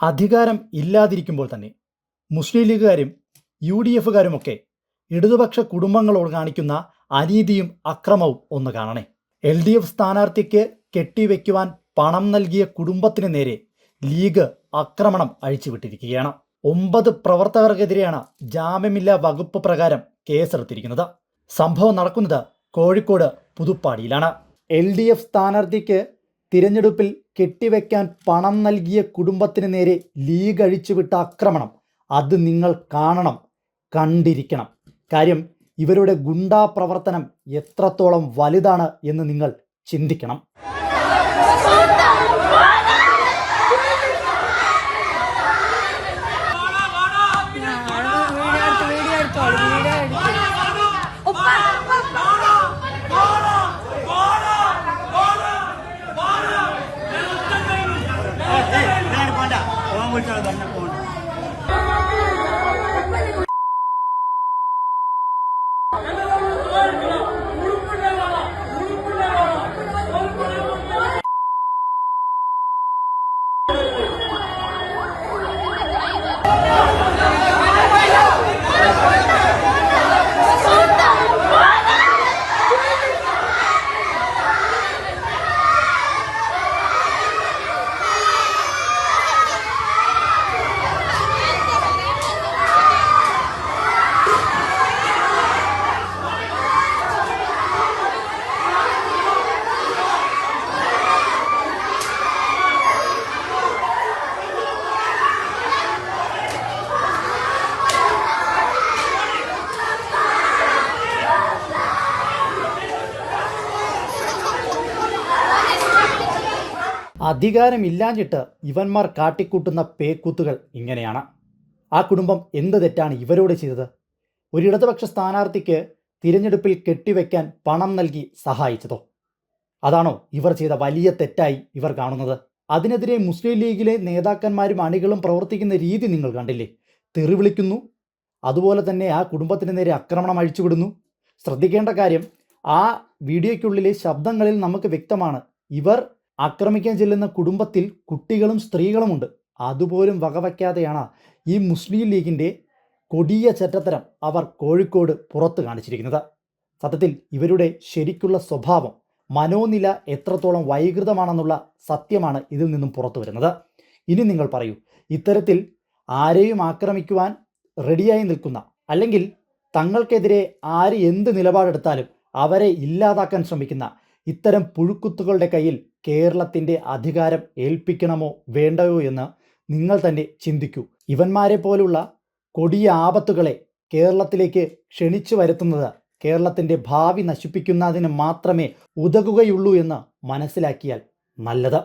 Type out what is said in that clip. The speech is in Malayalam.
അധികാരം ഇല്ലാതിരിക്കുമ്പോൾ തന്നെ മുസ്ലിം ലീഗുകാരും യു ഡി എഫുകാരുമൊക്കെ ഇടതുപക്ഷ കുടുംബങ്ങളോട് കാണിക്കുന്ന അനീതിയും അക്രമവും ഒന്ന് കാണണേ. എൽ ഡി എഫ് സ്ഥാനാർത്ഥിക്ക് കെട്ടിവെക്കുവാൻ പണം നൽകിയ കുടുംബത്തിന് നേരെ ലീഗ് ആക്രമണം അഴിച്ചുവിട്ടിരിക്കുകയാണ്. ഒമ്പത് പ്രവർത്തകർക്കെതിരെയാണ് ജാമ്യമില്ലാ വകുപ്പ് പ്രകാരം കേസെടുത്തിരിക്കുന്നത്. സംഭവം നടക്കുന്നത് കോഴിക്കോട് പുതുപ്പാടിയിലാണ്. എൽ ഡി എഫ് സ്ഥാനാർത്ഥിക്ക് തിരഞ്ഞെടുപ്പിൽ കെട്ടിവെക്കാൻ പണം നൽകിയ കുടുംബത്തിന് നേരെ ലീഗ് അഴിച്ചുവിട്ട ആക്രമണം. അത് നിങ്ങൾ കാണണം കണ്ടിരിക്കണം. കാര്യം ഇവരുടെ ഗുണ്ടാ പ്രവർത്തനം എത്രത്തോളം വലുതാണ് എന്ന് നിങ്ങൾ ചിന്തിക്കണം. muito, അധികാരമില്ലാഞ്ഞിട്ട് ഇവന്മാർ കാട്ടിക്കൂട്ടുന്ന പേക്കൂത്തുകൾ ഇങ്ങനെയാണ്. ആ കുടുംബം എന്ത് തെറ്റാണ് ഇവരോട് ചെയ്തത്? ഒരു ഇടതുപക്ഷ സ്ഥാനാർത്ഥിക്ക് തിരഞ്ഞെടുപ്പിൽ കെട്ടിവെക്കാൻ പണം നൽകി സഹായിച്ചതോ? അതാണോ ഇവർ ചെയ്ത വലിയ തെറ്റായി ഇവർ കാണുന്നത്? അതിനെതിരെ മുസ്ലിം ലീഗിലെ നേതാക്കന്മാരും അണികളും പ്രവർത്തിക്കുന്ന രീതി നിങ്ങൾ കണ്ടില്ലേ? തെറി വിളിക്കുന്നു അതുപോലെ തന്നെ ആ കുടുംബത്തിന് നേരെ ആക്രമണം അഴിച്ചുവിടുന്നു. ശ്രദ്ധിക്കേണ്ട കാര്യം ആ വീഡിയോയ്ക്കുള്ളിലെ ശബ്ദങ്ങളിൽ നമുക്ക് വ്യക്തമാണ്. ഇവർ ആക്രമിക്കാൻ ചെല്ലുന്ന കുടുംബത്തിൽ കുട്ടികളും സ്ത്രീകളുമുണ്ട്. അതുപോലും വകവയ്ക്കാതെയാണ് ഈ മുസ്ലിം ലീഗിന്റെ കൊടിയ ചറ്റത്തരം അവർ കോഴിക്കോട് പുറത്ത് കാണിച്ചിരിക്കുന്നത്. സത്യത്തിൽ ഇവരുടെ ശരിക്കുള്ള സ്വഭാവം മനോനില എത്രത്തോളം വൈകൃതമാണെന്നുള്ള സത്യമാണ് ഇതിൽ നിന്നും പുറത്തു വരുന്നത്. ഇനി നിങ്ങൾ പറയൂ ഇത്തരത്തിൽ ആരെയും ആക്രമിക്കുവാൻ റെഡിയായി നിൽക്കുന്ന അല്ലെങ്കിൽ തങ്ങൾക്കെതിരെ ആര് എന്ത് നിലപാടെടുത്താലും അവരെ ഇല്ലാതാക്കാൻ ശ്രമിക്കുന്ന ഇത്തരം പുഴുക്കുത്തുകളുടെ കയ്യിൽ കേരളത്തിന്റെ അധികാരം ഏൽപ്പിക്കണമോ വേണ്ടയോ എന്ന് നിങ്ങൾ തന്നെ ചിന്തിക്കൂ. ഇവന്മാരെ പോലുള്ള കൊടിയ ആപത്തുകളെ കേരളത്തിലേക്ക് ക്ഷണിച്ചു വരുത്തുന്നത് കേരളത്തിന്റെ ഭാവി നശിപ്പിക്കുന്നതിന് മാത്രമേ ഉതകുകയുള്ളൂ എന്ന് മനസ്സിലാക്കിയാൽ നല്ലത്.